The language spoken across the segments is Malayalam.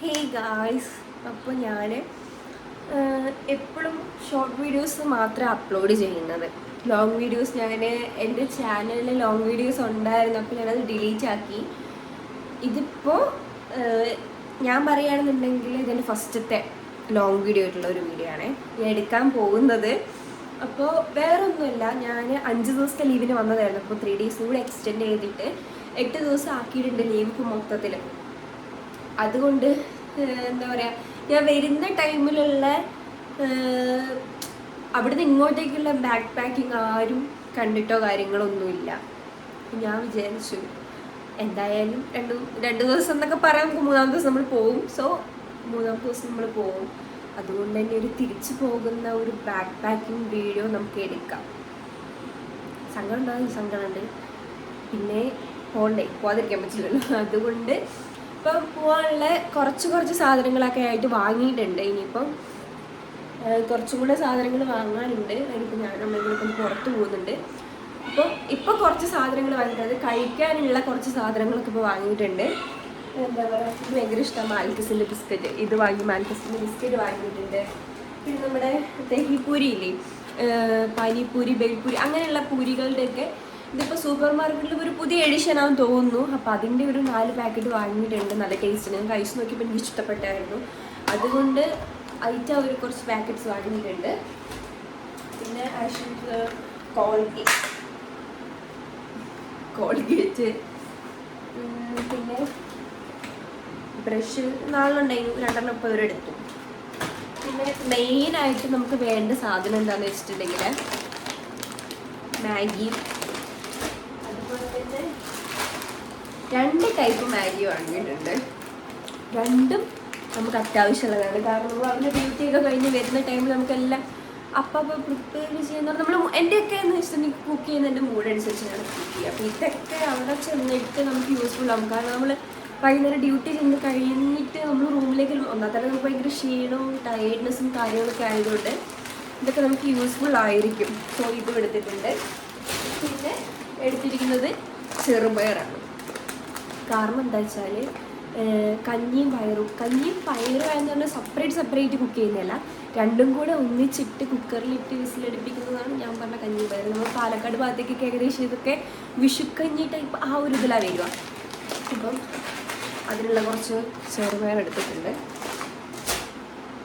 ഹേ ഗായ്സ് അപ്പോൾ ഞാൻ എപ്പോഴും ഷോർട്ട് വീഡിയോസ് മാത്രമേ അപ്ലോഡ് ചെയ്യുന്നത്. ലോങ് വീഡിയോസ് ഞാൻ എന്റെ ചാനലിൽ ലോങ് വീഡിയോസ് ഉണ്ടായിരുന്നു അപ്പോൾ ഞാനത് ഡിലീറ്റ് ആക്കി. ഇതിപ്പോൾ ഞാൻ പറയുകയാണെന്നുണ്ടെങ്കിൽ ഇതിന്റെ ഫസ്റ്റത്തെ ലോങ് വീഡിയോ ആയിട്ടുള്ള ഒരു വീഡിയോ ആണ്. ഞാൻ എടുക്കാൻ പോകുന്നത്. അപ്പോൾ വേറൊന്നുമില്ല ഞാൻ അഞ്ച് ദിവസത്തെ ലീവിന് വന്നതായിരുന്നു. അപ്പോൾ ത്രീ ഡേയ്സ് കൂടെ എക്സ്റ്റെൻഡ് ചെയ്തിട്ട് എട്ട് ദിവസം ആക്കിയിട്ടുണ്ട് ലീവ് മൊത്തത്തിൽ അതുകൊണ്ട് എന്താ പറയുക ഞാൻ വരുന്ന ടൈമിലുള്ള അവിടുന്ന് ഇങ്ങോട്ടേക്കുള്ള ബാക്ക് പാക്കിംഗ് ആരും കണ്ടിട്ടോ കാര്യങ്ങളൊന്നുമില്ല. ഞാൻ വിചാരിച്ചു എന്തായാലും രണ്ട് രണ്ട് ദിവസം എന്നൊക്കെ പറയാം നമുക്ക് മൂന്നാം ദിവസം നമ്മൾ പോവും. സോ മൂന്നാം ദിവസം നമ്മൾ പോവും. അതുകൊണ്ട് തന്നെ ഒരു തിരിച്ചു പോകുന്ന ഒരു ബാക്ക് പാക്കിംഗ് വീഡിയോ നമുക്ക് എടുക്കാം. സങ്കടം ഉണ്ടാകും സങ്കടമുണ്ട് പിന്നെ പോണ്ടേ പോകാതിരിക്കാൻ പറ്റില്ലല്ലോ. അതുകൊണ്ട് ഇപ്പം പോകാനുള്ള കുറച്ച് കുറച്ച് സാധനങ്ങളൊക്കെ ആയിട്ട് വാങ്ങിയിട്ടുണ്ട്. ഇനിയിപ്പം കുറച്ചും കൂടെ സാധനങ്ങൾ വാങ്ങാനുണ്ട്. അതിനിപ്പോൾ ഞാൻ അമ്മയും പുറത്ത് പോകുന്നുണ്ട്. അപ്പോൾ ഇപ്പോൾ കുറച്ച് സാധനങ്ങൾ വാങ്ങിയിട്ടുണ്ട്. കഴിക്കാനുള്ള കുറച്ച് സാധനങ്ങളൊക്കെ ഇപ്പോൾ വാങ്ങിയിട്ടുണ്ട്. എന്താ പറയുക ഭയങ്കര ഇഷ്ടമാണ്. മാൽക്കസിന്റെ ബിസ്ക്കറ്റ്. ഇത് വാങ്ങി മാൽക്കസിന്റെ ബിസ്ക്കറ്റ് വാങ്ങിയിട്ടുണ്ട്. പിന്നെ നമ്മുടെ ദഹിപൂരി ഇല്ലേ? പാനിപൂരി ബെൽപൂരി അങ്ങനെയുള്ള പൂരികളുടെയൊക്കെ ഇതിപ്പോൾ സൂപ്പർ മാർക്കറ്റിൽ ഒരു പുതിയ എഡിഷൻ ആണെന്ന് തോന്നുന്നു. അപ്പോൾ അതിന്റെ ഒരു നാല് പാക്കറ്റ് വാങ്ങിയിട്ടുണ്ട്. നല്ല ടേസ്റ്റ് ഞാൻ കഴിച്ച് നോക്കിയപ്പോൾ എനിക്ക് ഇഷ്ടപ്പെട്ടായിരുന്നു. അതുകൊണ്ട് അതിന്റെ ഒരു കുറച്ച് പാക്കറ്റ്സ് വാങ്ങിയിട്ടുണ്ട്. പിന്നെ കോൾഗേറ്റ് കോൾഗേറ്റ് പിന്നെ ബ്രഷ് നാളിലുണ്ടായിരുന്നു രണ്ടെണ്ണം ഇപ്പോൾ ഇവരെടുത്തു പിന്നെ മെയിനായിട്ട് നമുക്ക് വേണ്ട സാധനം എന്താണെന്ന് വെച്ചിട്ടുണ്ടെങ്കിൽ മാഗി അതുപോലെ തന്നെ രണ്ട് ടൈപ്പ് മാഗി വാങ്ങിയിട്ടുണ്ട്. രണ്ടും നമുക്ക് അത്യാവശ്യമുള്ളതാണ്. കാരണം നമ്മൾ അവരുടെ ഡ്യൂട്ടിയൊക്കെ കഴിഞ്ഞ് വരുന്ന ടൈമിൽ നമുക്കെല്ലാം അപ്പം അപ്പം പ്രിപ്പയർ ചെയ്യുന്ന നമ്മൾ എന്റെയൊക്കെ എന്ന് വെച്ചിട്ടുണ്ടെങ്കിൽ കുക്ക് ചെയ്യുന്ന എന്റെ മൂഡ് അനുസരിച്ചാണ് കുക്ക് ചെയ്യുക. അപ്പോൾ ഇതൊക്കെ അവിടെ ചെന്നിട്ട് നമുക്ക് യൂസ്ഫുൾ ആവും. കാരണം നമ്മൾ വൈകുന്നേരം ഡ്യൂട്ടി ചെന്ന് കഴിഞ്ഞിട്ട് നമ്മൾ റൂമിലേക്ക് ഒന്നാമത്തെ നമുക്ക് ഭയങ്കര ക്ഷീണവും ടയേർഡ്നെസ്സും കാര്യങ്ങളൊക്കെ ആയതുകൊണ്ട് ഇതൊക്കെ നമുക്ക് യൂസ്ഫുൾ ആയിരിക്കും. സോ ഇതും എടുത്തിട്ടുണ്ട്. പിന്നെ എടുത്തിരിക്കുന്നത് ചെറുപയറാണ്. കാരണം എന്താ വെച്ചാൽ കഞ്ഞിയും പയറും കഞ്ഞിയും പയറും എന്ന് പറഞ്ഞാൽ സെപ്പറേറ്റ് സെപ്പറേറ്റ് കുക്ക് ചെയ്യുന്നതല്ല. രണ്ടും കൂടെ ഒന്നിച്ചിട്ട് കുക്കറിലിട്ട് വിസിലടിപ്പിക്കുന്നതാണ് ഞാൻ പറഞ്ഞ കഞ്ഞിയും പയറും. നമ്മൾ പാലക്കാട് ഭാഗത്തേക്കൊക്കെ ഏകദേശം ഇതൊക്കെ വിഷുക്കഞ്ഞി ടൈപ്പ് ആ ഒരു ഇതിലാണ് വരിക. അപ്പം അതിനുള്ള കുറച്ച് ചെറുപയർ എടുത്തിട്ടുണ്ട്.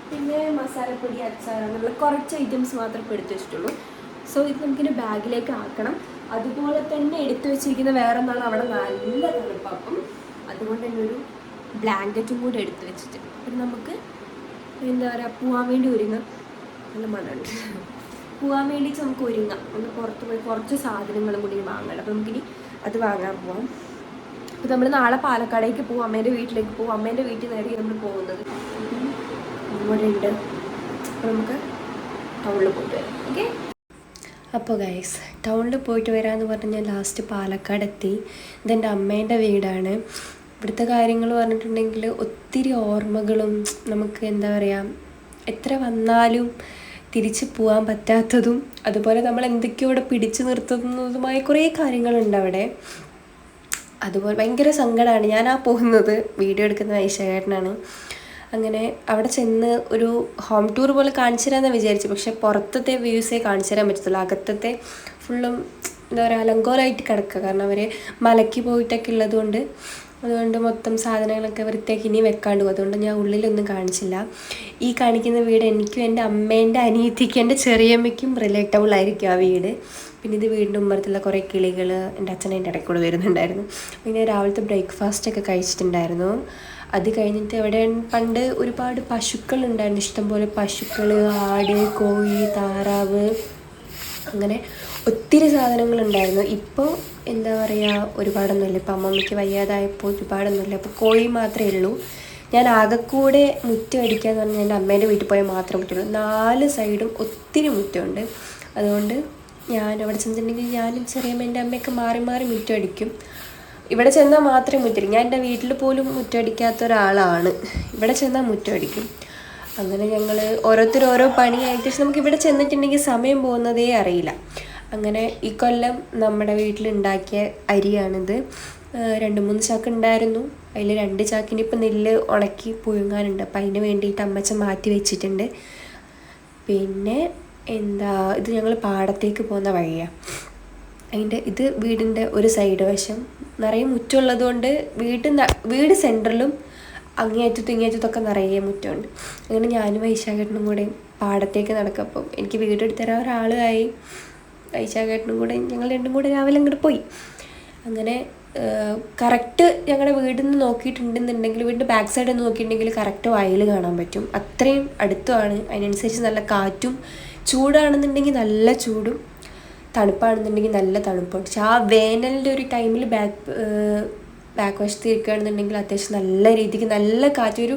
പിന്നെ മസാലപ്പൊടി അച്ചാർ അങ്ങനെയുള്ള കുറച്ച് ഐറ്റംസ് മാത്രമേ എടുത്ത് വെച്ചിട്ടുള്ളൂ. സോ ഇത് നമുക്കിന്റെ ബാഗിലേക്ക് ആക്കണം. അതുപോലെ തന്നെ എടുത്തു വെച്ചിരിക്കുന്ന വേറെ നാളെ അവിടെ നല്ല തണുപ്പാക്കും. അതുകൊണ്ട് തന്നെ ഒരു ബ്ലാങ്കറ്റും കൂടെ എടുത്തു വെച്ചിട്ട്. അപ്പം നമുക്ക് എന്താ പറയുക പോവാൻ വേണ്ടി ഒരുങ്ങാം. നല്ല മണമുണ്ട്. പോവാൻ വേണ്ടിയിട്ട് നമുക്ക് ഒരുങ്ങാം. ഒന്ന് പുറത്ത് പോയി കുറച്ച് സാധനങ്ങളും കൂടി വാങ്ങണം. അപ്പം നമുക്കിനി അത് വാങ്ങാൻ പോവാം. അപ്പോൾ നമ്മൾ നാളെ പാലക്കാടേക്ക് പോകും അമ്മേന്റെ വീട്ടിലേക്ക് പോകും അമ്മേന്റെ വീട്ടിൽ നിന്നായിരിക്കും നമ്മൾ പോകുന്നത്. ഇവിടെ ഉണ്ട് നമുക്ക് ടൗണിൽ പോയിട്ട് വരാം ഓക്കെ? അപ്പോൾ ഗൈസ് ടൗണിൽ പോയിട്ട് വരാമെന്ന് പറഞ്ഞ് ഞാൻ ലാസ്റ്റ് പാലക്കാട് എത്തി ഇതെന്റെ അമ്മേന്റെ വീടാണ്. ഇവിടുത്തെ കാര്യങ്ങൾ പറഞ്ഞിട്ടുണ്ടെങ്കിൽ ഒത്തിരി ഓർമ്മകളും നമുക്ക് എന്താ പറയുക എത്ര വന്നാലും തിരിച്ചു പോകാൻ പറ്റാത്തതും അതുപോലെ നമ്മൾ എന്തൊക്കെയോ ഇവിടെ പിടിച്ചു നിർത്തുന്നതുമായ കുറേ കാര്യങ്ങളുണ്ട് അവിടെ. അതുപോലെ ഭയങ്കര സങ്കടമാണ് ഞാൻ ആ പോകുന്നത്. വീഡിയോ എടുക്കുന്ന വൈശാഖേട്ടനാണ് അങ്ങനെ അവിടെ ചെന്ന് ഒരു ഹോം ടൂർ പോലെ കാണിച്ചു തരാമെന്ന് വിചാരിച്ചു. പക്ഷെ പുറത്തത്തെ വ്യൂസേ കാണിച്ചു തരാൻ പറ്റത്തുള്ളൂ. അകത്തത്തെ ഫുള്ളും എന്താ പറയുക അലങ്കോലമായിട്ട് കിടക്കുക. കാരണം അവർ മലയ്ക്ക് പോയിട്ടൊക്കെ ഉള്ളതുകൊണ്ട് അതുകൊണ്ട് മൊത്തം സാധനങ്ങളൊക്കെ വൃത്തിയാക്കി ഇനി വെക്കാണ്ട് പോകും. അതുകൊണ്ട് ഞാൻ ഉള്ളിലൊന്നും കാണിച്ചില്ല. ഈ കാണിക്കുന്ന വീട് എനിക്കും എന്റെ അമ്മേന്റെ അനിയത്തിക്കും എന്റെ ചെറിയമ്മയ്ക്കും റിലേറ്റബിൾ ആയിരിക്കും ആ വീട്. പിന്നെ ഇത് വീടിന്റെ ഉമ്മറത്തുള്ള കുറേ കിളികൾ എന്റെ അച്ഛനെ എന്റെ ഇടയ്ക്കൂടെ വരുന്നുണ്ടായിരുന്നു. പിന്നെ രാവിലത്തെ ബ്രേക്ക്ഫാസ്റ്റ് ഒക്കെ കഴിച്ചിട്ടുണ്ടായിരുന്നു. അത് കഴിഞ്ഞിട്ട് അവിടെ പണ്ട് ഒരുപാട് പശുക്കൾ ഉണ്ടായിരുന്നു ഇഷ്ടംപോലെ പശുക്കൾ ആട് കോഴി താറാവ് അങ്ങനെ ഒത്തിരി സാധനങ്ങളുണ്ടായിരുന്നു. ഇപ്പോൾ എന്താ പറയുക ഒരുപാടൊന്നുമില്ല. ഇപ്പം അമ്മമ്മയ്ക്ക് വയ്യാതായപ്പോൾ ഒരുപാടൊന്നുമില്ല. അപ്പോൾ കോഴി മാത്രമേ ഉള്ളൂ. ഞാൻ ആകെക്കൂടെ മുറ്റം അടിക്കാന്ന് പറഞ്ഞാൽ എന്റെ അമ്മേന്റെ വീട്ടിൽ പോയാൽ മാത്രമേ പറ്റുള്ളൂ നാല് സൈഡും ഒത്തിരി മുറ്റമുണ്ട്. അതുകൊണ്ട് ഞാൻ അവിടെ ചെന്നിട്ടുണ്ടെങ്കിൽ ഞാനും ചെറിയമ്മ എന്റെ അമ്മയൊക്കെ മാറി മാറി മുറ്റം അടിക്കും. ഇവിടെ ചെന്നാൽ മാത്രമേ മുറ്റടിക്കും. ഞാൻ എന്റെ വീട്ടിൽ പോലും മുറ്റടിക്കാത്ത ഒരാളാണ്. ഇവിടെ ചെന്നാൽ മുറ്റടിക്കും. അങ്ങനെ ഞങ്ങൾ ഓരോരുത്തർ ഓരോ പണിയായിട്ട് നമുക്ക് ഇവിടെ ചെന്നിട്ടുണ്ടെങ്കിൽ സമയം പോകുന്നതേ അറിയില്ല. അങ്ങനെ ഈ കൊല്ലം നമ്മുടെ വീട്ടിലുണ്ടാക്കിയ അരിയാണിത്. രണ്ട് മൂന്ന് ചാക്ക് ഉണ്ടായിരുന്നു. അതിൽ രണ്ട് ചാക്കിന് ഇപ്പം നെല്ല് ഉണക്കി പുഴുങ്ങാനുണ്ട്. അപ്പം അതിന് വേണ്ടിയിട്ട് അമ്മച്ച മാറ്റി വെച്ചിട്ടുണ്ട്. പിന്നെ എന്താ ഇത് ഞങ്ങൾ പാടത്തേക്ക് പോകുന്ന വഴിയാണ് അതിന്റെ ഇത് വീടിന്റെ ഒരു സൈഡ് വശം. നിറയെ മുറ്റമുള്ളത് കൊണ്ട് വീട് വീട് സെന്ററിലും അങ്ങേയറ്റത്തും ഇങ്ങേയറ്റത്തൊക്കെ നിറയെ മുറ്റമുണ്ട് അങ്ങനെ ഞാനും വൈശാഖേട്ടനും കൂടെ പാടത്തേക്ക് നടക്കും അപ്പം എനിക്ക് വീട് എടുത്ത് തരാൻ ഒരാളായി. വൈശാഖേട്ടനും കൂടെ ഞങ്ങൾ രണ്ടും കൂടെ രാവിലെ അങ്ങോട്ട് പോയി. അങ്ങനെ കറക്റ്റ് ഞങ്ങളുടെ വീടിൽ നിന്ന് നോക്കിയിട്ടുണ്ടെന്നുണ്ടെങ്കിൽ വീടിന്റെ ബാക്ക് സൈഡ് നിന്ന് നോക്കിയിട്ടുണ്ടെങ്കിൽ കറക്റ്റ് വയൽ കാണാൻ പറ്റും. അത്രയും അടുത്തുമാണ് അതിനനുസരിച്ച് നല്ല കാറ്റും ചൂടാണെന്നുണ്ടെങ്കിൽ നല്ല ചൂടും. തണുപ്പാണെന്നുണ്ടെങ്കിൽ നല്ല തണുപ്പുണ്ട്. പക്ഷെ ആ വേനലിന്റെ ഒരു ടൈമിൽ ബാക്ക് ബാക്ക് വശത്ത് ഇരിക്കുകയാണെന്നുണ്ടെങ്കിൽ അത്യാവശ്യം നല്ല രീതിക്ക് നല്ല കാറ്റ് ഒരു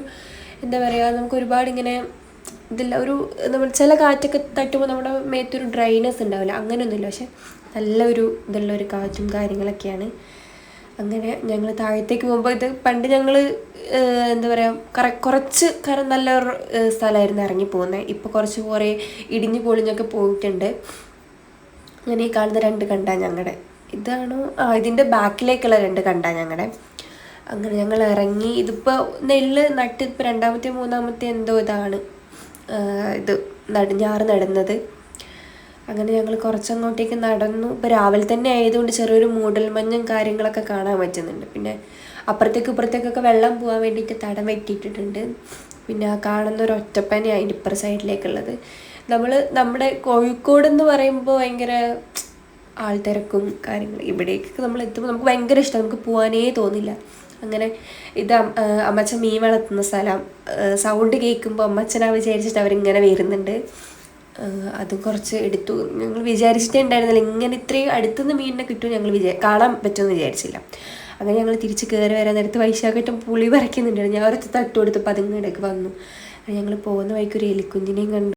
എന്താ പറയുക നമുക്ക് ഒരുപാട് ഇങ്ങനെ ഇതില്ല ഒരു നമ്മൾ ചില കാറ്റൊക്കെ തട്ടുമ്പോൾ നമ്മുടെ മേത്തൊരു ഡ്രൈനെസ് ഉണ്ടാവില്ല. അങ്ങനെയൊന്നുമില്ല. പക്ഷെ നല്ല ഒരു ഇതുള്ള ഒരു കാറ്റും കാര്യങ്ങളൊക്കെയാണ്. അങ്ങനെ ഞങ്ങൾ താഴത്തേക്ക് പോകുമ്പോൾ ഇത് പണ്ട് ഞങ്ങൾ എന്താ പറയുക കറ കുറച്ച് കറ നല്ലൊരു സ്ഥലമായിരുന്നു ഇറങ്ങി പോകുന്നത്. ഇപ്പോൾ കുറച്ച് കുറേ ഇടിഞ്ഞു പൊളിഞ്ഞൊക്കെ പോയിട്ടുണ്ട്. അങ്ങനെ ഈ കാണുന്ന രണ്ട് കണ്ട ഞങ്ങളുടെ ഇതാണോ? ആ ഇതിന്റെ ബാക്കിലേക്കുള്ള രണ്ട് കണ്ട ഞങ്ങളുടെ അങ്ങനെ ഞങ്ങൾ ഇറങ്ങി. ഇതിപ്പോൾ നെല്ല് നട്ട് ഇപ്പോൾ രണ്ടാമത്തെ മൂന്നാമത്തെ എന്തോ ഇതാണ്. ഇത് നടഞ്ഞാറ് നടന്നത്. അങ്ങനെ ഞങ്ങൾ കുറച്ചങ്ങോട്ടേക്ക് നടന്നു. ഇപ്പോൾ രാവിലെ തന്നെ ആയതുകൊണ്ട് ചെറിയൊരു മൂടൽമഞ്ഞും കാര്യങ്ങളൊക്കെ കാണാൻ പറ്റുന്നുണ്ട്. പിന്നെ അപ്പുറത്തേക്ക് ഇപ്പുറത്തേക്കൊക്കെ വെള്ളം പോകാൻ വേണ്ടിയിട്ട് തടം വെട്ടിയിട്ടിട്ടുണ്ട്. പിന്നെ ആ കാണുന്ന ഒരു ഒറ്റപ്പനെയാണ് അതിന്റെ ഇപ്പുറ സൈഡിലേക്കുള്ളത്. നമ്മൾ നമ്മുടെ കോഴിക്കോട് എന്ന് പറയുമ്പോൾ ഭയങ്കര ആൾത്തിരക്കും കാര്യങ്ങൾ ഇവിടേക്കൊക്കെ നമ്മൾ എത്തുമ്പോൾ നമുക്ക് ഭയങ്കര ഇഷ്ടം. നമുക്ക് പോകാനേ തോന്നില്ല. അങ്ങനെ ഇത് അമ്മച്ച അമ്മച്ചൻ മീൻ വളർത്തുന്ന സ്ഥലം. സൗണ്ട് കേൾക്കുമ്പോൾ അമ്മച്ചനാ വിചാരിച്ചിട്ട് അവരിങ്ങനെ വരുന്നുണ്ട്. അത് അതും കുറച്ച് എടുത്തു. ഞങ്ങൾ വിചാരിച്ചിട്ടേ ഉണ്ടായിരുന്നില്ല. ഇങ്ങനെ ഇത്രയും അടുത്തുനിന്ന് മീനിനെ കിട്ടും ഞങ്ങൾ വിചാ കാണാൻ പറ്റുമെന്ന് വിചാരിച്ചില്ല. അങ്ങനെ ഞങ്ങൾ തിരിച്ച് കയറി വരാൻ നേരത്ത് വൈശാഖട്ടം പുളി പറിക്കുന്നുണ്ടായിരുന്നു ഞാൻ ഒരൊറ്റ തട്ട് കൊടുത്തപ്പോൾ അതിങ്ങനെ ഇടയ്ക്ക് വന്നു. ഞങ്ങൾ പോകുന്ന വഴിക്ക് ഒരു എലിക്കുഞ്ഞിനെയും കണ്ടു.